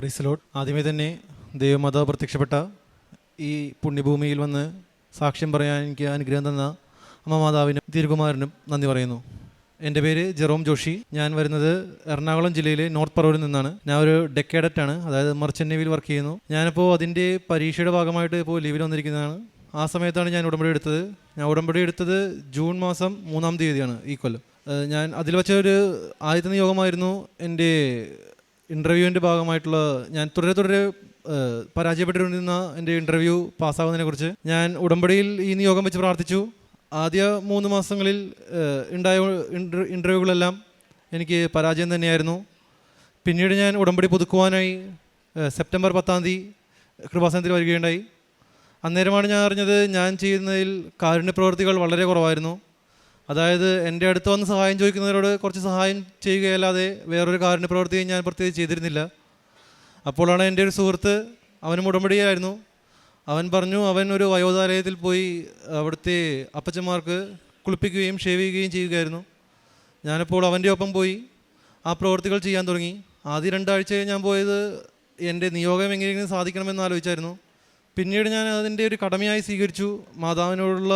പ്രീസലോട്ട് ആദ്യമേ തന്നെ ദൈവമാതാവ് പ്രത്യക്ഷപ്പെട്ട ഈ പുണ്യഭൂമിയിൽ വന്ന് സാക്ഷ്യം പറയാൻ എനിക്ക് അനുഗ്രഹം തന്ന അമ്മ മാതാവിനും തിരുകുമാരനും നന്ദി പറയുന്നു. എന്റെ പേര് ജെറോം ജോഷി. ഞാൻ വരുന്നത് എറണാകുളം ജില്ലയിലെ നോർത്ത് പറവൂരിൽ നിന്നാണ്. ഞാൻ ഒരു ഡെക്കേഡറ്റ് ആണ്. അതായത് മർച്ചന്റ് വർക്ക് ചെയ്യുന്നു. ഞാനിപ്പോൾ അതിന്റെ പരീക്ഷയുടെ ഭാഗമായിട്ട് ഇപ്പോൾ ലീവിൽ വന്നിരിക്കുന്നതാണ്. ആ സമയത്താണ് ഞാൻ ഉടമ്പടി എടുത്തത്. ഞാൻ ഉടമ്പടി എടുത്തത് ജൂൺ മാസം മൂന്നാം തീയതിയാണ് ഈ കൊല്ലം. ഞാൻ അതിൽ വെച്ച ഒരു ആദ്യത്തെ നിയോഗമായിരുന്നു എന്റെ ഇന്റർവ്യൂവിന്റെ ഭാഗമായിട്ടുള്ള ഞാൻ തുടരെ തുടരെ പരാജയപ്പെട്ടിരുന്ന എന്റെ ഇന്റർവ്യൂ പാസ്സാകുന്നതിനെ കുറിച്ച് ഞാൻ ഉടമ്പടിയിൽ ഈ നിയോഗം വെച്ച് പ്രാർത്ഥിച്ചു. ആദ്യ മൂന്ന് മാസങ്ങളിൽ ഉണ്ടായ ഇന്റർവ്യൂകളെല്ലാം എനിക്ക് പരാജയം തന്നെയായിരുന്നു. പിന്നീട് ഞാൻ ഉടമ്പടി പുതുക്കുവാനായി സെപ്റ്റംബർ പത്താം തീയതി കൃപാസനത്തിൽ വരികയുണ്ടായി. അന്നേരമാണ് ഞാൻ അറിഞ്ഞത് ഞാൻ ചെയ്യുന്നതിൽ കാരുണ്യ പ്രവൃത്തികൾ വളരെ കുറവായിരുന്നു. അതായത് എന്റെ അടുത്ത് വന്ന് സഹായം ചോദിക്കുന്നവരോട് കുറച്ച് സഹായം ചെയ്യുകയല്ലാതെ വേറൊരു കാരുണ്യ പ്രവർത്തിയും ഞാൻ പ്രത്യേകിച്ച് ചെയ്തിരുന്നില്ല. അപ്പോഴാണ് എന്റെ ഒരു സുഹൃത്ത് അവനും ഉടമ്പടിയായിരുന്നു. അവൻ പറഞ്ഞു അവൻ ഒരു വയോധാലയത്തിൽ പോയി അവിടുത്തെ അപ്പച്ചന്മാർക്ക് കുളിപ്പിക്കുകയും ഷേവ് ചെയ്യുകയും ചെയ്യുകയായിരുന്നു. ഞാനപ്പോൾ അവന്റെ ഒപ്പം പോയി ആ പ്രവൃത്തികൾ ചെയ്യാൻ തുടങ്ങി. ആദ്യ രണ്ടാഴ്ച ഞാൻ പോയത് എന്റെ നിയോഗം എങ്ങനെയെങ്കിലും സാധിക്കണമെന്ന് ആലോചിച്ചായിരുന്നു. പിന്നീട് ഞാൻ അതിന്റെ ഒരു കടമയായി സ്വീകരിച്ചു. മാതാവിനോടുള്ള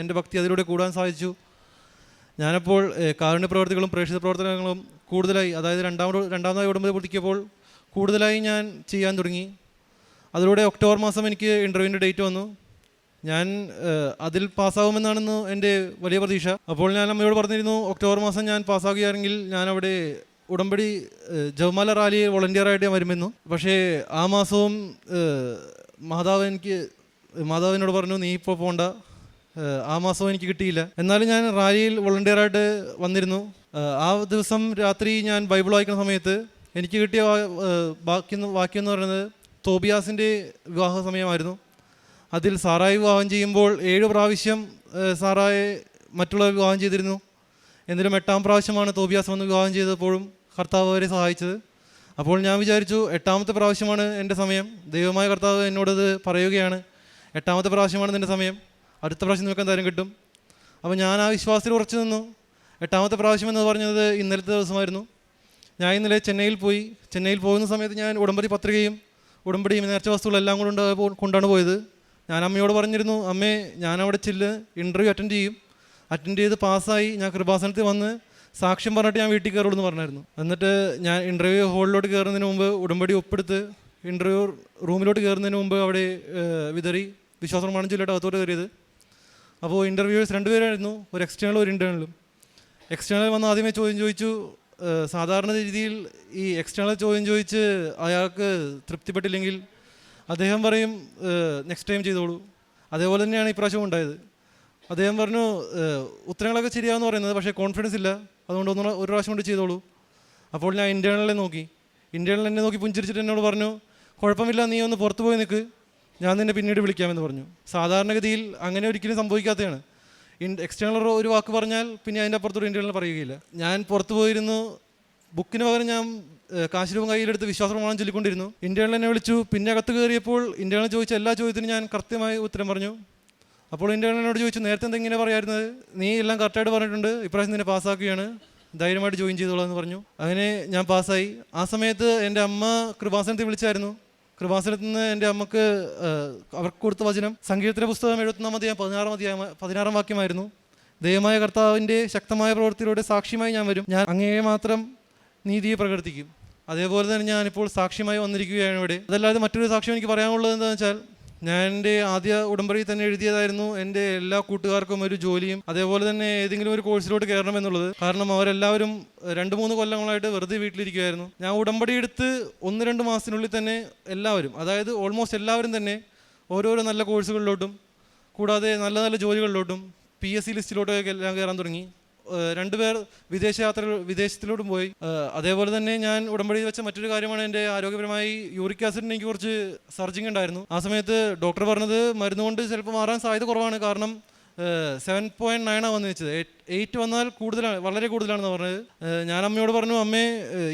എന്റെ ഭക്തി അതിലൂടെ കൂടാൻ സാധിച്ചു. ഞാനപ്പോൾ കാരുണ്യ പ്രവർത്തികളും പ്രേക്ഷിത പ്രവർത്തനങ്ങളും കൂടുതലായി അതായത് രണ്ടാമത് രണ്ടാമതായി ഉടമ്പടി പുതുക്കിയപ്പോൾ കൂടുതലായി ഞാൻ ചെയ്യാൻ തുടങ്ങി. അതിലൂടെ ഒക്ടോബർ മാസം എനിക്ക് ഇന്റർവ്യൂവിന്റെ ഡേറ്റ് വന്നു. ഞാൻ അതിൽ പാസ്സാകുമെന്നാണെന്ന് എന്റെ വലിയ പ്രതീക്ഷ. അപ്പോൾ ഞാൻ അമ്മയോട് പറഞ്ഞിരുന്നു ഒക്ടോബർ മാസം ഞാൻ പാസ്സാകുകയാണെങ്കിൽ ഞാൻ അവിടെ ഉടമ്പടി ജവമാല റാലി വോളണ്ടിയറായിട്ട് ഞാൻ വരുമെന്നു. പക്ഷേ ആ മാസവും മാതാവ് എനിക്ക് മാതാവിനോട് പറഞ്ഞു നീ ഇപ്പോൾ പോകണ്ട ആ മാസവും എനിക്ക് കിട്ടിയില്ല. എന്നാലും ഞാൻ റാലിയിൽ വോളണ്ടിയറായിട്ട് വന്നിരുന്നു. ആ ദിവസം രാത്രി ഞാൻ ബൈബിൾ വായിക്കുന്ന സമയത്ത് എനിക്ക് കിട്ടിയ ബാക്കി വാക്യം എന്ന് പറയുന്നത് തോബിയാസിന്റെ വിവാഹ സമയമായിരുന്നു. അതിൽ സാറായി വിവാഹം ചെയ്യുമ്പോൾ ഏഴ് പ്രാവശ്യം സാറായി മറ്റുള്ളവർ വിവാഹം ചെയ്തിരുന്നു. എന്നിട്ടും എട്ടാം പ്രാവശ്യമാണ് തോബിയാസ് വന്ന് വിവാഹം ചെയ്തപ്പോഴും കർത്താവ് അവരെ സഹായിച്ചത്. അപ്പോൾ ഞാൻ വിചാരിച്ചു എട്ടാമത്തെ പ്രാവശ്യമാണ് എന്റെ സമയം. ദൈവമായ കർത്താവ് എന്നോടത് പറയുകയാണ്. എട്ടാമത്തെ പ്രാവശ്യമാണ് എന്റെ സമയം. അടുത്ത പ്രാവശ്യം നിങ്ങൾക്ക് എന്തായാലും കിട്ടും. അപ്പോൾ ഞാൻ ആ വിശ്വാസത്തിൽ ഉറച്ചു നിന്നു. എട്ടാമത്തെ പ്രാവശ്യം എന്ന് പറഞ്ഞത് ഇന്നലത്തെ ദിവസമായിരുന്നു. ഞാൻ ഇന്നലെ ചെന്നൈയിൽ പോയി. ചെന്നൈയിൽ പോകുന്ന സമയത്ത് ഞാൻ ഉടമ്പടി പത്രികയും ഉടമ്പടിയും നേർച്ച വസ്തുക്കളെല്ലാം കൊണ്ട് കൊണ്ടാണ് പോയത്. ഞാൻ അമ്മയോട് പറഞ്ഞിരുന്നു അമ്മേ ഞാൻ അവിടെ ചെല്ല് ഇന്റർവ്യൂ അറ്റൻഡ് ചെയ്യും. അറ്റൻഡ് ചെയ്ത് പാസ്സായി ഞാൻ കൃപാസനത്തിൽ വന്ന് സാക്ഷ്യം പറഞ്ഞിട്ട് ഞാൻ വീട്ടിൽ കയറുള്ളൂ എന്ന് പറഞ്ഞായിരുന്നു. എന്നിട്ട് ഞാൻ ഇന്റർവ്യൂ ഹോളിലോട്ട് കയറുന്നതിന് മുമ്പ് ഉടമ്പടി ഒപ്പെടുത്ത് ഇന്റർവ്യൂ റൂമിലോട്ട് കയറുന്നതിന് മുമ്പ് അവിടെ വിതറി വിശ്വാസം പ്രമാണം ചൊല്ലിയിട്ട് അകത്തോട്ട് കയറിയത്. അപ്പോൾ ഇന്റർവ്യൂവേഴ്സ് രണ്ടുപേരായിരുന്നു. ഒരു എക്സ്റ്റേണലും ഒരു ഇന്റേണലും എക്സ്റ്റേണൽ വന്ന് ആദ്യമേ ചോദ്യം ചോദിച്ചു സാധാരണ രീതിയിൽ ഈ എക്സ്റ്റേണൽ ചോദ്യം ചോദിച്ച് അയാൾക്ക് തൃപ്തിപ്പെട്ടില്ലെങ്കിൽ അദ്ദേഹം പറയും നെക്സ്റ്റ് ടൈം ചെയ്തോളൂ. അതേപോലെ തന്നെയാണ് ഇപ്രാവശ്യം ഉണ്ടായത്. അദ്ദേഹം പറഞ്ഞു ഉത്തരങ്ങളൊക്കെ ശരിയാണെന്ന് പറയുന്നത് പക്ഷേ കോൺഫിഡൻസ് ഇല്ല. അതുകൊണ്ട് ഒന്ന് ഒരു പ്രാവശ്യം കൊണ്ട് ചെയ്തോളൂ. അപ്പോൾ ഞാൻ ഇന്റേണലിനെ നോക്കി. ഇന്റേണൽ എന്നെ നോക്കി പുഞ്ചിരിച്ചിട്ട് എന്നോട് പറഞ്ഞു കുഴപ്പമില്ല നീ ഒന്ന് പുറത്ത് പോയി നിൽക്ക് ഞാൻ നിന്നെ പിന്നീട് വിളിക്കാമെന്ന് പറഞ്ഞു. സാധാരണഗതിയിൽ അങ്ങനെ ഒരിക്കലും സംഭവിക്കാത്തതാണ്. ഇൻ എക്സ്റ്റേണൽ ഒരു വാക്ക് പറഞ്ഞാൽ പിന്നെ അതിന്റെ അപ്പുറത്തൊരു ഇന്റേണൽ പറയുകയില്ല. ഞാൻ പുറത്തു പോയിരുന്നു. ബുക്കിന് പകരം ഞാൻ കാശിരൂപം കാശ് രൂപം കയ്യിലെടുത്ത് വിശ്വാസപ്രമാണം ചൊല്ലിക്കൊണ്ടിരുന്നു. ഇന്റേണൽ എന്നെ വിളിച്ചു. പിന്നെ അകത്ത് കയറിയപ്പോൾ ഇന്റേണൽ ചോദിച്ച എല്ലാ ചോദ്യത്തിനും ഞാൻ കൃത്യമായി ഉത്തരം പറഞ്ഞു. അപ്പോൾ ഇന്റേണൽ എന്നോട് ചോദിച്ചു നേരത്തെ എന്തെങ്കിലും പറയായിരുന്നത്? നീ എല്ലാം കറക്റ്റായിട്ട് പറഞ്ഞിട്ടുണ്ട്. ഇപ്രാവശ്യം നിന്നെ പാസ്സാക്കുകയാണ് ധൈര്യമായിട്ട് ജോയിൻ ചെയ്തോളാം എന്ന് പറഞ്ഞു. അങ്ങനെ ഞാൻ പാസ്സായി ആ സമയത്ത് എന്റെ അമ്മ കൃപാസനത്തിൽ വിളിച്ചായിരുന്നു. കൃപാസനത്തിൽ നിന്ന് എന്റെ അമ്മയ്ക്ക് അവർക്ക് കൊടുത്ത വചനം സംഗീതത്തിലെ പുസ്തകം എഴുപത്തൊന്നാം അധ്യായം പതിനാറാം അധ്യായം പതിനാറാം വാക്യമായിരുന്നു. ദയമായ കർത്താവിന്റെ ശക്തമായ പ്രവൃത്തിയിലൂടെ സാക്ഷ്യമായി ഞാൻ വരും. ഞാൻ അങ്ങയെ മാത്രം നീതിയെ പ്രകടിപ്പിക്കും. അതേപോലെ തന്നെ ഞാനിപ്പോൾ സാക്ഷ്യമായി വന്നിരിക്കുകയാണ് ഇവിടെ. അതല്ലാതെ മറ്റൊരു സാക്ഷ്യം എനിക്ക് പറയാനുള്ളത് എന്താണെന്ന് വെച്ചാൽ ഞാൻ എന്റെ ആദ്യ ഉടമ്പടി തന്നെ എഴുതിയതായിരുന്നു. എന്റെ എല്ലാ കൂട്ടുകാർക്കും ഒരു ജോലിയും അതേപോലെ തന്നെ ഏതെങ്കിലും ഒരു കോഴ്സിലോട്ട് കയറണം എന്നുള്ളത്. കാരണം അവരെല്ലാവരും രണ്ട് മൂന്ന് കൊല്ലങ്ങളായിട്ട് വെറുതെ വീട്ടിലിരിക്കുമായിരുന്നു ഞാൻ ഉടമ്പടി എടുത്ത് ഒന്ന് രണ്ട് മാസത്തിനുള്ളിൽ തന്നെ എല്ലാവരും അതായത് ഓൾമോസ്റ്റ് എല്ലാവരും തന്നെ ഓരോരോ നല്ല കോഴ്സുകളിലോട്ടും കൂടാതെ നല്ല നല്ല ജോലികളിലോട്ടും പി എസ് സി ലിസ്റ്റിലോട്ടൊക്കെ എല്ലാം കയറാൻ തുടങ്ങി. രണ്ടുപേർ വിദേശയാത്ര വിദേശത്തിലോട്ടും പോയി. അതേപോലെ തന്നെ ഞാൻ ഉടമ്പടി വെച്ച മറ്റൊരു കാര്യമാണ് എന്റെ ആരോഗ്യപരമായി യൂറിക് ആസിഡിന് എനിക്ക് കുറച്ച് സർജിങ് ഉണ്ടായിരുന്നു. ആ സമയത്ത് ഡോക്ടർ പറഞ്ഞത് മരുന്ന് കൊണ്ട് ചിലപ്പോൾ മാറാൻ സാധ്യത കുറവാണ്. കാരണം സെവൻ പോയിന്റ് നയനാണ് വന്ന് വെച്ചത് എയ്റ്റ് വന്നാൽ കൂടുതലാണ് വളരെ കൂടുതലാണെന്ന് പറഞ്ഞത്. ഞാൻ അമ്മയോട് പറഞ്ഞു അമ്മേ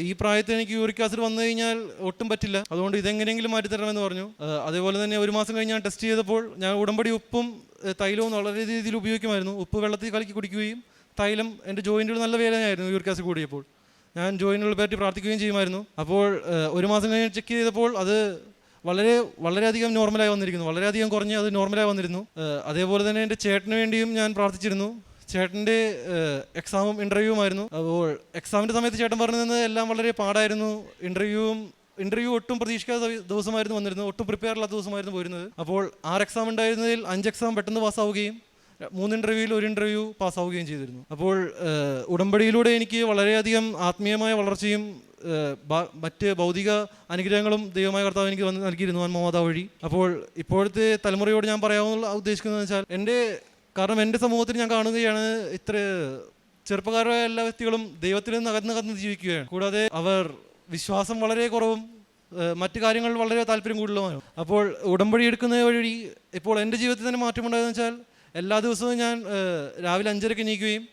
ഈ പ്രായത്തിൽ എനിക്ക് യൂറിക് ആസിഡ് വന്നു കഴിഞ്ഞാൽ ഒട്ടും പറ്റില്ല. അതുകൊണ്ട് ഇതെങ്ങനെയെങ്കിലും മാറ്റിത്തരണമെന്ന് പറഞ്ഞു. അതേപോലെ തന്നെ ഒരു മാസം കഴിഞ്ഞ് ഞാൻ ടെസ്റ്റ് ചെയ്തപ്പോൾ ഞാൻ ഉടമ്പടി ഉപ്പും തൈലവും വളരെ രീതിയിൽ ഉപയോഗിക്കുമായിരുന്നു. ഉപ്പ് വെള്ളത്തിൽ കലക്കി കുടിക്കുകയും തൈലം എന്റെ ജോയിന്റുകൾ നല്ല വേദനയായിരുന്നു യൂറിക് ആസിഡ് കൂടിയപ്പോൾ. ഞാൻ ജോയിനുകളെ പറ്റി പ്രാർത്ഥിക്കുകയും ചെയ്യുമായിരുന്നു. അപ്പോൾ ഒരു മാസം കഴിഞ്ഞ് ചെക്ക് ചെയ്തപ്പോൾ അത് വളരെ വളരെയധികം നോർമലായി വന്നിരിക്കുന്നു. വളരെയധികം കുറഞ്ഞ് അത് നോർമലായി വന്നിരുന്നു. അതേപോലെ തന്നെ എന്റെ ചേട്ടന് വേണ്ടിയും ഞാൻ പ്രാർത്ഥിച്ചിരുന്നു. ചേട്ടന്റെ എക്സാമും ഇന്റർവ്യൂവുമായിരുന്നു അപ്പോൾ എക്സാമിന്റെ സമയത്ത് ചേട്ടൻ പറഞ്ഞത് എല്ലാം വളരെ പാടായിരുന്നു. ഇന്റർവ്യൂവും ഇന്റർവ്യൂ ഒട്ടും പ്രതീക്ഷിക്കാത്ത ദിവസമായിരുന്നു വന്നിരുന്നത്. ഒട്ടും പ്രിപ്പയർ ഇല്ലാത്ത ദിവസമായിരുന്നു പോയിരുന്നത്. അപ്പോൾ ആറ് എക്സാം ഉണ്ടായിരുന്നതിൽ അഞ്ച് എക്സാം പെട്ടെന്ന് പാസ്സാവുകയും മൂന്ന് ഇന്റർവ്യൂവിൽ ഒരു ഇന്റർവ്യൂ പാസ്സാവുകയും ചെയ്തിരുന്നു. അപ്പോൾ ഉടമ്പടിയിലൂടെ എനിക്ക് വളരെയധികം ആത്മീയമായ വളർച്ചയും മറ്റ് ഭൗതിക അനുഗ്രഹങ്ങളും ദൈവമായ കർത്താവ് എനിക്ക് വന്ന് നൽകിയിരുന്നു അൻമോദ വഴി. അപ്പോൾ ഇപ്പോഴത്തെ തലമുറയോട് ഞാൻ പറയാമെന്നുള്ള ഉദ്ദേശിക്കുന്നത് വെച്ചാൽ എന്റെ കാരണം എന്റെ സമൂഹത്തിൽ ഞാൻ കാണുകയാണ് ഇത്ര ചെറുപ്പക്കാരായ എല്ലാ വ്യക്തികളും ദൈവത്തിൽ നിന്ന് അകന്ന് കന്ന് ജീവിക്കുകയാണ്. കൂടാതെ അവർ വിശ്വാസം വളരെ കുറവും മറ്റു കാര്യങ്ങൾ വളരെ താല്പര്യം കൂടുതലുമാണ്. അപ്പോൾ ഉടമ്പടി എടുക്കുന്ന വഴി ഇപ്പോൾ എന്റെ ജീവിതത്തിൽ തന്നെ മാറ്റമുണ്ടായെന്ന് വെച്ചാൽ എല്ലാ ദിവസവും ഞാൻ രാവിലെ അഞ്ചരയ്ക്ക് എണീക്കുകയും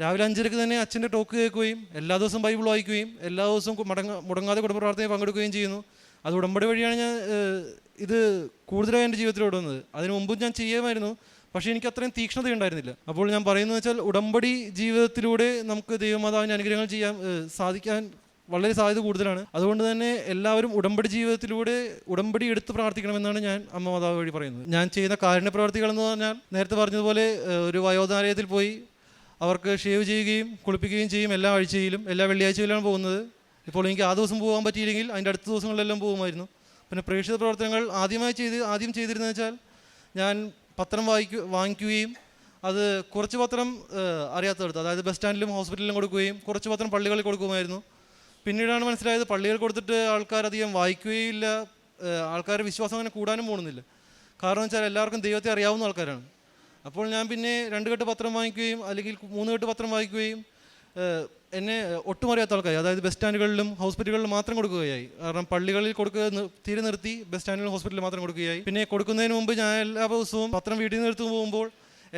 രാവിലെ അഞ്ചരയ്ക്ക് തന്നെ അച്ഛന്റെ ടോക്ക് കേൾക്കുകയും എല്ലാ ദിവസവും ബൈബിൾ വായിക്കുകയും എല്ലാ ദിവസവും മടങ്ങ മുടങ്ങാതെ കുടുംബ പ്രാർത്ഥനയിൽ പങ്കെടുക്കുകയും ചെയ്യുന്നു. അത് ഉടമ്പടി വഴിയാണ് ഞാൻ ഇത് കൂടുതലായി എന്റെ ജീവിതത്തിൽ വന്നത് അതിന് മുമ്പും ഞാൻ ചെയ്യുമായിരുന്നു പക്ഷേ എനിക്ക് അത്രയും തീക്ഷ്ണത ഉണ്ടായിരുന്നില്ല. അപ്പോൾ ഞാൻ പറയുന്നത് വെച്ചാൽ ഉടമ്പടി ജീവിതത്തിലൂടെ നമുക്ക് ദൈവമാതാവിന്റെ അനുഗ്രഹങ്ങൾ ചെയ്യാൻ സാധിക്കാൻ വളരെ സാധ്യത കൂടുതലാണ്. അതുകൊണ്ട് തന്നെ എല്ലാവരും ഉടമ്പടി ജീവിതത്തിലൂടെ ഉടമ്പടി എടുത്ത് പ്രാർത്ഥിക്കണമെന്നാണ് ഞാൻ അമ്മ മാതാവ് വഴി പറയുന്നത്. ഞാൻ ചെയ്യുന്ന കാരുണ്യ പ്രവർത്തികൾ എന്ന് പറഞ്ഞാൽ നേരത്തെ പറഞ്ഞതുപോലെ ഒരു വയോധാരയത്തിൽ പോയി അവർക്ക് ഷേവ് ചെയ്യുകയും കുളിപ്പിക്കുകയും ചെയ്യും എല്ലാ ആഴ്ചയിലും എല്ലാ വെള്ളിയാഴ്ചയിലാണ് പോകുന്നത്. ഇപ്പോൾ എനിക്ക് ആ ദിവസം പോകാൻ പറ്റിയില്ലെങ്കിൽ അതിന്റെ അടുത്ത ദിവസങ്ങളിലെല്ലാം പോകുമായിരുന്നു. പിന്നെ പ്രേക്ഷിത പ്രവർത്തനങ്ങൾ ആദ്യമായി ചെയ്ത് ആദ്യം ചെയ്തിരുന്നത് വെച്ചാൽ ഞാൻ പത്രം വായിക്കു വാങ്ങിക്കുകയും അത് കുറച്ച് പത്രം അറിയാത്തടുത്ത് അതായത് ബസ് സ്റ്റാൻഡിലും ഹോസ്പിറ്റലിലും കൊടുക്കുകയും കുറച്ച് പത്രം പള്ളികളിൽ കൊടുക്കുമായിരുന്നു പിന്നീടാണ് മനസ്സിലായത് പള്ളികൾ കൊടുത്തിട്ട് ആൾക്കാരധികം വായിക്കുകയില്ല ആൾക്കാരുടെ വിശ്വാസം അങ്ങനെ കൂടാനും പോകുന്നില്ല. കാരണം വെച്ചാൽ എല്ലാവർക്കും ദൈവത്തെ അറിയാവുന്ന ആൾക്കാരാണ്. അപ്പോൾ ഞാൻ പിന്നെ രണ്ട് കെട്ട് പത്രം വാങ്ങിക്കുകയും അല്ലെങ്കിൽ മൂന്ന് കെട്ട് പത്രം വായിക്കുകയും എന്നെ ഒട്ടും അറിയാത്ത ആൾക്കാർ അതായത് ബസ് സ്റ്റാൻഡുകളിലും ഹോസ്പിറ്റലുകളിലും മാത്രം കൊടുക്കുകയായി. കാരണം പള്ളികളിൽ കൊടുക്കുക തീരെ നിർത്തി ബസ് സ്റ്റാൻഡിലും ഹോസ്പിറ്റലിൽ മാത്രം കൊടുക്കുകയായി. പിന്നെ കൊടുക്കുന്നതിന് മുമ്പ് ഞാൻ എല്ലാ ദിവസവും പത്രം വീട്ടിൽ നിന്ന് എടുത്തു പോകുമ്പോൾ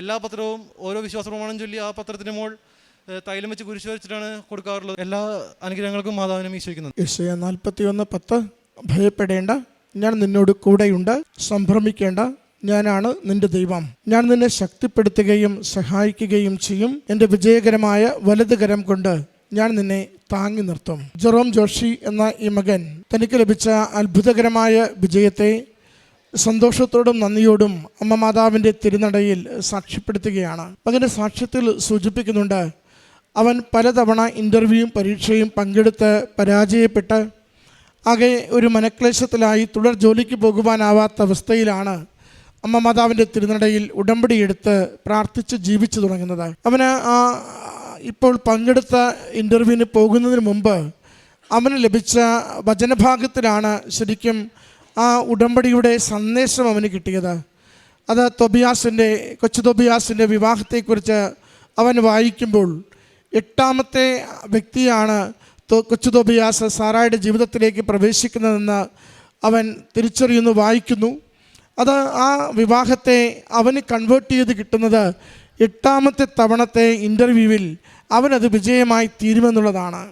എല്ലാ പത്രവും ഓരോ വിശ്വാസ പ്രമാണം ചൊല്ലി ആ പത്രത്തിന് മോൾ തൈലം വെച്ച് കുരിശ് വരച്ചിട്ടാണ് കൊടുക്കാറുള്ളത്. എല്ലാ അനുഗ്രഹങ്ങൾക്കും മാതാവിനെ മീശിക്കുന്നത് യശയ നാൽപ്പത്തി ഒന്ന് പത്ത്. ഭയപ്പെടേണ്ട. ഞാൻ നിന്നോട് കൂടെയുണ്ട്. സംഭ്രമിക്കേണ്ട. ഞാനാണ് നിന്റെ ദൈവം. ഞാൻ നിന്നെ ശക്തിപ്പെടുത്തുകയും സഹായിക്കുകയും ചെയ്യും. എന്റെ വിജയകരമായ വലതുകരം കൊണ്ട് ഞാൻ നിന്നെ താങ്ങി നിർത്തും. ജെറോം ജോഷി എന്ന ഈ മകൻ തനിക്ക് ലഭിച്ച അത്ഭുതകരമായ വിജയത്തെ സന്തോഷത്തോടും നന്ദിയോടും അമ്മ മാതാവിന്റെ തിരുനടയിൽ സാക്ഷ്യപ്പെടുത്തുകയാണ്. മകന്റെ സാക്ഷ്യത്തിൽ സൂചിപ്പിക്കുന്നുണ്ട് അവൻ പലതവണ ഇന്റർവ്യൂവും പരീക്ഷയും പങ്കെടുത്ത് പരാജയപ്പെട്ട് ആകെ ഒരു മനക്ലേശത്തിലായി തുടർ ജോലിക്ക് പോകുവാനാവാത്ത അവസ്ഥയിലാണ് അമ്മ മാതാവിന്റെ തിരുനടയിൽ ഉടമ്പടി എടുത്ത് പ്രാർത്ഥിച്ച് ജീവിച്ചു തുടങ്ങുന്നത്. അവന് ആ ഇപ്പോൾ പങ്കെടുത്ത ഇന്റർവ്യൂവിന് പോകുന്നതിന് മുമ്പ് അവന് ലഭിച്ച വചനഭാഗത്തിലാണ് ശരിക്കും ആ ഉടമ്പടിയുടെ സന്ദേശം അവന് കിട്ടിയത്. അത് തൊബിയാസിന്റെ കൊച്ചു തൊബിയാസിന്റെ വിവാഹത്തെക്കുറിച്ച് അവൻ വായിക്കുമ്പോൾ എട്ടാമത്തെ വ്യക്തിയാണ് കൊച്ചു തോബിയാസ് സാറായുടെ ജീവിതത്തിലേക്ക് പ്രവേശിക്കുന്നതെന്ന് അവൻ തിരിച്ചറിയുന്നു വായിക്കുന്നു. അത് ആ വിവാഹത്തെ അവന് കൺവേർട്ട് ചെയ്ത് കിട്ടുന്നത് എട്ടാമത്തെ തവണത്തെ ഇന്റർവ്യൂവിൽ അവനത് വിജയമായി തീരുമെന്നുള്ളതാണ്.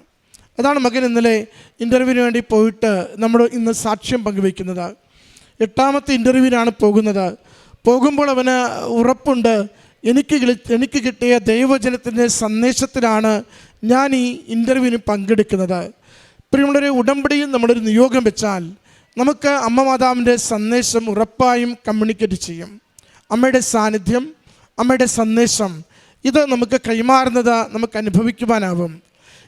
അതാണ് മകൻ ഇന്നലെ ഇന്റർവ്യൂവിന് വേണ്ടി പോയിട്ട് നമ്മൾ ഇന്ന് സാക്ഷ്യം പങ്കുവയ്ക്കുന്നത്. എട്ടാമത്തെ ഇന്റർവ്യൂവിനാണ് പോകുന്നത്. പോകുമ്പോൾ അവന് ഉറപ്പുണ്ട് എനിക്ക് എനിക്ക് കിട്ടിയ ദൈവജനത്തിന്റെ സന്ദേശത്തിലാണ് ഞാൻ ഈ ഇന്റർവ്യൂവിന് പങ്കെടുക്കുന്നത്. പ്രിയമുള്ളൊരു ഉടമ്പടിയിൽ നമ്മളൊരു നിയോഗം വെച്ചാൽ നമുക്ക് അമ്മ മാതാവിന്റെ സന്ദേശം ഉറപ്പായും കമ്മ്യൂണിക്കേറ്റ് ചെയ്യും. അമ്മയുടെ സാന്നിധ്യം അമ്മയുടെ സന്ദേശം ഇത് നമുക്ക് കൈമാറുന്നത് നമുക്ക് അനുഭവിക്കുവാനാവും.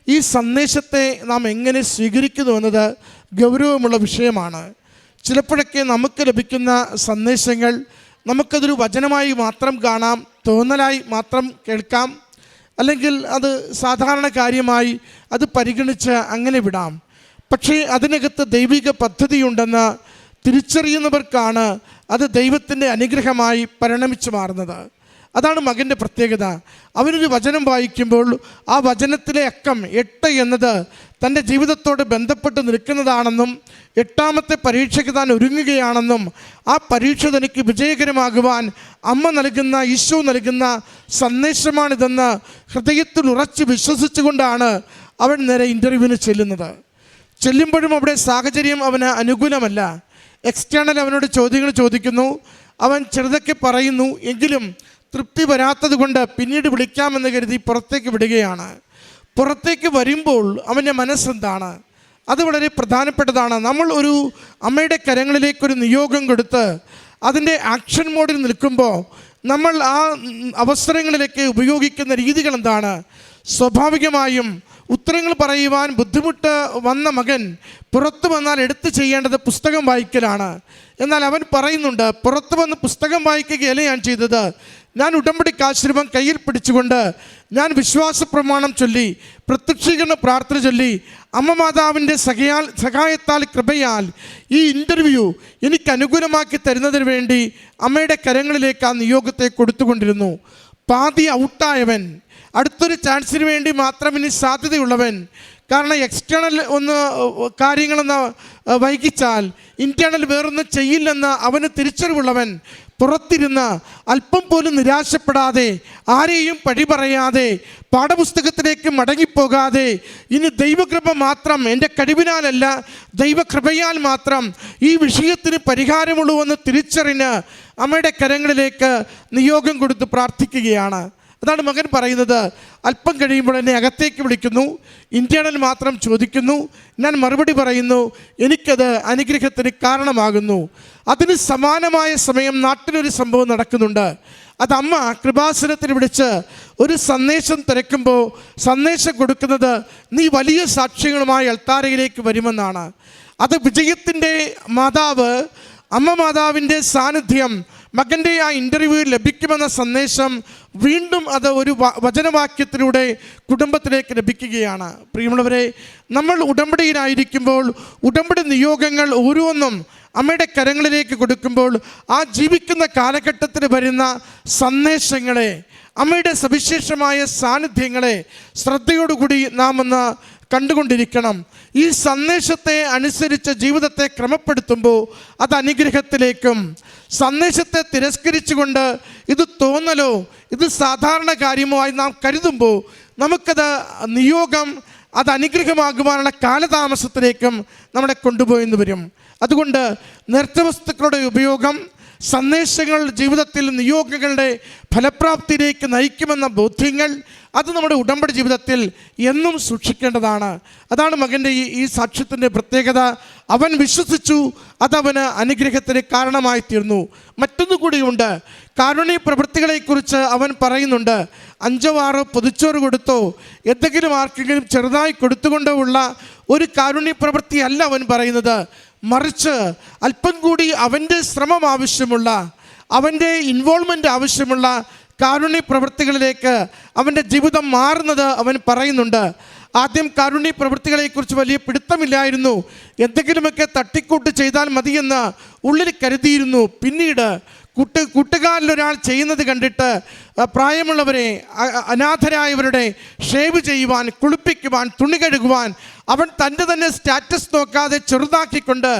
ഈ സന്ദേശത്തെ നാം എങ്ങനെ സ്വീകരിക്കുന്നു എന്നത് ഗൗരവമുള്ള വിഷയമാണ്. ചിലപ്പോഴൊക്കെ നമുക്ക് ലഭിക്കുന്ന സന്ദേശങ്ങൾ നമുക്കതൊരു വചനമായി മാത്രം കാണാം തോന്നലായി മാത്രം കേൾക്കാം അല്ലെങ്കിൽ അത് സാധാരണ കാര്യമായി അത് പരിഗണിച്ച് അങ്ങനെ വിടാം. പക്ഷേ അതിനകത്ത് ദൈവിക പദ്ധതിയുണ്ടെന്ന് തിരിച്ചറിയുന്നവർക്കാണ് അത് ദൈവത്തിന്റെ അനുഗ്രഹമായി പരിണമിച്ചു മാറുന്നത്. അതാണ് മകന്റെ പ്രത്യേകത. അവനൊരു വചനം വായിക്കുമ്പോൾ ആ വചനത്തിലെ അക്കം എട്ട് എന്നത് തന്റെ ജീവിതത്തോട് ബന്ധപ്പെട്ട് നിൽക്കുന്നതാണെന്നും എട്ടാമത്തെ പരീക്ഷയ്ക്ക് താൻ ഒരുങ്ങുകയാണെന്നും ആ പരീക്ഷ തനിക്ക് വിജയകരമാകുവാൻ അമ്മ നൽകുന്ന ഈശോ നൽകുന്ന സന്ദേശമാണിതെന്ന് ഹൃദയത്തിൽ ഉറച്ച് വിശ്വസിച്ചുകൊണ്ടാണ് അവൻ നേരെ ഇന്റർവ്യൂവിന് ചെല്ലുന്നത്. ചെല്ലുമ്പോഴും അവിടെ സാഹചര്യം അവന് അനുകൂലമല്ല. എക്സ്റ്റേണൽ അവനോട് ചോദ്യങ്ങൾ ചോദിക്കുന്നു. അവൻ ചെറുതൊക്കെ പറയുന്നു. എങ്കിലും തൃപ്തി വരാത്തത് കൊണ്ട് പിന്നീട് വിളിക്കാമെന്ന് കരുതി പുറത്തേക്ക് വിടുകയാണ്. പുറത്തേക്ക് വരുമ്പോൾ അവന്റെ മനസ്സെന്താണ്? അത് വളരെ പ്രധാനപ്പെട്ടതാണ്. നമ്മൾ ഒരു അമ്മയുടെ കരങ്ങളിലേക്കൊരു നിയോഗം കൊടുത്ത് അതിന്റെ ആക്ഷൻ മോഡിൽ നിൽക്കുമ്പോൾ നമ്മൾ ആ അവസരങ്ങളിലേക്ക് ഉപയോഗിക്കുന്ന രീതികൾ എന്താണ് സ്വാഭാവികമായും ഉത്തരങ്ങൾ പറയുവാൻ ബുദ്ധിമുട്ട് വന്ന മകൻ പുറത്തു വന്നാൽ എടുത്തു ചെയ്യേണ്ടത് പുസ്തകം വായിക്കലാണ്. എന്നാൽ അവൻ പറയുന്നുണ്ട് പുറത്തു വന്ന് പുസ്തകം വായിക്കുകയല്ല ഞാൻ ചെയ്തത്? ഞാൻ ഉടമ്പടി ഉടമ്പടിക്കാശ്രമം കയ്യിൽ പിടിച്ചുകൊണ്ട് ഞാൻ വിശ്വാസ പ്രമാണം ചൊല്ലി പ്രത്യക്ഷീകരണ പ്രാർത്ഥന ചൊല്ലി അമ്മ മാതാവിന്റെ സഹയാൽ സഹായത്താൽ കൃപയാൽ ഈ ഇന്റർവ്യൂ എനിക്ക് അനുകൂലമാക്കി തരുന്നതിന് വേണ്ടി അമ്മയുടെ കരങ്ങളിലേക്ക് ആ നിയോഗത്തെ കൊടുത്തുകൊണ്ടിരുന്നു. പാതി ഔട്ടായവൻ അടുത്തൊരു ചാൻസിന് വേണ്ടി മാത്രം ഇനി സാധ്യതയുള്ളവൻ. കാരണം എക്സ്റ്റേണൽ ഒന്ന് കാര്യങ്ങളൊന്ന് വൈകിച്ചാൽ ഇന്റേണൽ വേറൊന്നും ചെയ്യില്ലെന്ന് അവന് തിരിച്ചറിവുള്ളവൻ. പുറത്തിരുന്ന് അല്പം പോലും നിരാശപ്പെടാതെ ആരെയും പഴി പറയാതെ പാഠപുസ്തകത്തിലേക്ക് മടങ്ങിപ്പോകാതെ ഇനി ദൈവകൃപ മാത്രം എന്റെ കഴിവിനാലല്ല ദൈവകൃപയാൽ മാത്രം ഈ വിഷയത്തിന് പരിഹാരമുള്ളൂവെന്ന് തിരിച്ചറിഞ്ഞ് അമ്മയുടെ കരങ്ങളിലേക്ക് നിയോഗം കൊടുത്ത് പ്രാർത്ഥിക്കുകയാണ്. അതാണ് മകൻ പറയുന്നത്. അല്പം കഴിയുമ്പോൾ എന്നെ അകത്തേക്ക് വിളിക്കുന്നു. ഇന്റേണൽ മാത്രം ചോദിക്കുന്നു. ഞാൻ മറുപടി പറയുന്നു. എനിക്കത് അനുഗ്രഹത്തിന് കാരണമാകുന്നു. അതിന് സമാനമായ സമയം നാട്ടിലൊരു സംഭവം നടക്കുന്നുണ്ട്. അത് അമ്മ കൃപാസനത്തിന് വിളിച്ച് ഒരു സന്ദേശം തിരക്കുമ്പോൾ സന്ദേശം കൊടുക്കുന്നത് നീ വലിയ സാക്ഷ്യങ്ങളുമായി അൾത്താരയിലേക്ക് വരുമെന്നാണ്. അത് വിജയത്തിന്റെ മാതാവ് അമ്മ മാതാവിന്റെ സാന്നിധ്യം മകന്റെ ആ ഇന്റർവ്യൂ ലഭിക്കുമെന്ന സന്ദേശം വീണ്ടും അത് ഒരു വചനവാക്യത്തിലൂടെ കുടുംബത്തിലേക്ക് ലഭിക്കുകയാണ്. പ്രിയമുള്ളവരെ നമ്മൾ ഉടമ്പടിയിലായിരിക്കുമ്പോൾ ഉടമ്പടി നിയോഗങ്ങൾ ഓരോന്നും അമ്മയുടെ കരങ്ങളിലേക്ക് കൊടുക്കുമ്പോൾ ആ ജീവിക്കുന്ന കാലഘട്ടത്തിൽ വരുന്ന സന്ദേശങ്ങളെ അമ്മയുടെ സവിശേഷമായ സാന്നിധ്യങ്ങളെ ശ്രദ്ധയോടുകൂടി നാം ഒന്ന് കണ്ടുകൊണ്ടിരിക്കണം. ഈ സന്ദേശത്തെ അനുസരിച്ച് ജീവിതത്തെ ക്രമപ്പെടുത്തുമ്പോൾ അത് അനുഗ്രഹത്തിലേക്കും സന്ദേശത്തെ തിരസ്കരിച്ചുകൊണ്ട് ഇത് തോന്നലോ ഇത് സാധാരണ കാര്യമോ ആയി നാം കരുതുമ്പോൾ നമുക്കത് നിയോഗം അത് അനുഗ്രഹമാകുവാനുള്ള കാലതാമസത്തിലേക്കും നമ്മളെ കൊണ്ടുപോയെന്ന് വരും. അതുകൊണ്ട് നൃത്തവസ്തുക്കളുടെ ഉപയോഗം സന്ദേശങ്ങൾ ജീവിതത്തിൽ നിയോഗങ്ങളുടെ ഫലപ്രാപ്തിയിലേക്ക് നയിക്കുമെന്ന ബോധ്യങ്ങൾ അത് നമ്മുടെ ഉടമ്പടി ജീവിതത്തിൽ എന്നും സൂക്ഷിക്കേണ്ടതാണ്. അതാണ് മകന്റെ ഈ ഈ സാക്ഷ്യത്തിന്റെ പ്രത്യേകത. അവൻ വിശ്വസിച്ചു അതവന് അനുഗ്രഹത്തിന് കാരണമായി തീർന്നു. മറ്റൊന്നു കൂടിയുണ്ട്. കാരുണ്യ പ്രവൃത്തികളെക്കുറിച്ച് അവൻ പറയുന്നുണ്ട്. അഞ്ചോ ആറോ പൊതിച്ചോറ് കൊടുത്തോ എന്തെങ്കിലും ആർക്കെങ്കിലും ചെറുതായി കൊടുത്തുകൊണ്ടോ ഉള്ള ഒരു കാരുണ്യ പ്രവൃത്തിയല്ല അവൻ പറയുന്നത്. മറിച്ച് അല്പം കൂടി അവന്റെ ശ്രമം ആവശ്യമുള്ള അവന്റെ ഇൻവോൾവ്മെന്റ് ആവശ്യമുള്ള കാരുണ്യ പ്രവൃത്തികളിലേക്ക് അവന്റെ ജീവിതം മാറുന്നത് അവൻ പറയുന്നുണ്ട്. ആദ്യം കാരുണ്യ പ്രവൃത്തികളെക്കുറിച്ച് വലിയ പിടുത്തമില്ലായിരുന്നു. എന്തെങ്കിലുമൊക്കെ തട്ടിക്കൂട്ട് ചെയ്താൽ മതിയെന്ന് ഉള്ളിൽ കരുതിയിരുന്നു. പിന്നീട് കൂട്ട് കൂട്ടുകാരിലൊരാൾ ചെയ്യുന്നത് കണ്ടിട്ട് പ്രായമുള്ളവരെ അനാഥരായവരുടെ ഷേവ് ചെയ്യുവാൻ കുളിപ്പിക്കുവാൻ തുണി കഴുകുവാൻ അവൻ തന്റെ തന്നെ സ്റ്റാറ്റസ് നോക്കാതെ ചെറുതാക്കിക്കൊണ്ട്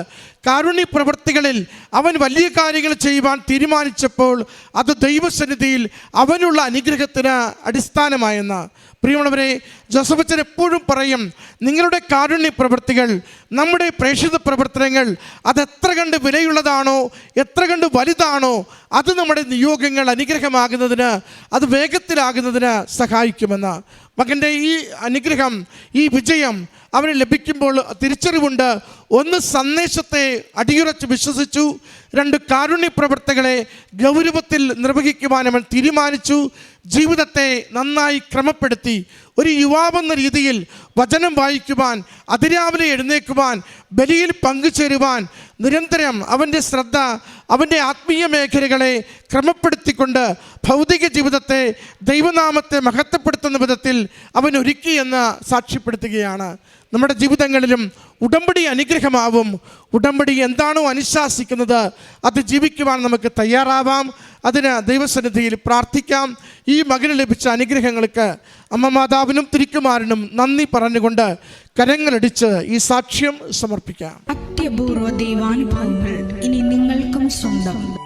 കാരുണ്യ പ്രവൃത്തികളിൽ അവൻ വലിയ കാര്യങ്ങൾ ചെയ്യുവാൻ തീരുമാനിച്ചപ്പോൾ അത് ദൈവസന്നിധിയിൽ അവനുള്ള അനുഗ്രഹത്തിന് അടിസ്ഥാനമായെന്ന് പ്രിയമുള്ളവരെ ജോസഫച്ചൻ എപ്പോഴും പറയും നിങ്ങളുടെ കാരുണ്യ പ്രവൃത്തികൾ നമ്മുടെ പ്രേക്ഷിത പ്രവർത്തനങ്ങൾ അതെത്ര കണ്ട് വിലയുള്ളതാണോ എത്ര കണ്ട് വലുതാണോ അത് നമ്മുടെ നിയോഗങ്ങൾ അനുഗ്രഹമാകുന്നതിന് അത് വേഗത്തിലാകുന്നതിന് സഹായിക്കുമെന്ന്. മകന്റെ ഈ അനുഗ്രഹം ഈ വിജയം അവന് ലഭിക്കുമ്പോൾ തിരിച്ചറിവുണ്ട് ഒന്ന് സന്ദേശത്തെ അടിയുറച്ച് വിശ്വസിച്ചു രണ്ട് കാരുണ്യ പ്രവർത്തകളെ ഗൗരവത്തിൽ നിർവഹിക്കുവാൻ അവൻ തീരുമാനിച്ചു ജീവിതത്തെ നന്നായി ക്രമപ്പെടുത്തി ഒരു യുവാവെന്ന രീതിയിൽ വചനം വായിക്കുവാൻ അതിരാവിലെ എഴുന്നേക്കുവാൻ ബലിയിൽ പങ്കുചേരുവാൻ നിരന്തരം അവന്റെ ശ്രദ്ധ അവന്റെ ആത്മീയ മേഖലകളെ ക്രമപ്പെടുത്തിക്കൊണ്ട് ഭൗതിക ജീവിതത്തെ ദൈവനാമത്തെ മഹത്വപ്പെടുത്തുന്ന വിധത്തിൽ അവൻ ഒരുക്കിയെന്ന് സാക്ഷ്യപ്പെടുത്തുകയാണ്. നമ്മുടെ ജീവിതങ്ങളിലും ഉടമ്പടി അനുഗ്രഹമാവും. ഉടമ്പടി എന്താണോ അനുശാസിക്കുന്നത് അത് ജീവിക്കുവാൻ നമുക്ക് തയ്യാറാവാം. അതിന് ദൈവസന്നിധിയിൽ പ്രാർത്ഥിക്കാം. ഈ മകന് ലഭിച്ച അനുഗ്രഹങ്ങൾക്ക് അമ്മ മാതാവിനും തിരിക്കുമാരനും നന്ദി പറഞ്ഞുകൊണ്ട് കരങ്ങളടിച്ച് ഈ സാക്ഷ്യം സമർപ്പിക്കാം. അത്യപൂർവ ദൈവാനുഭവങ്ങൾ ഇനി നിങ്ങൾക്കും സ്വന്തം.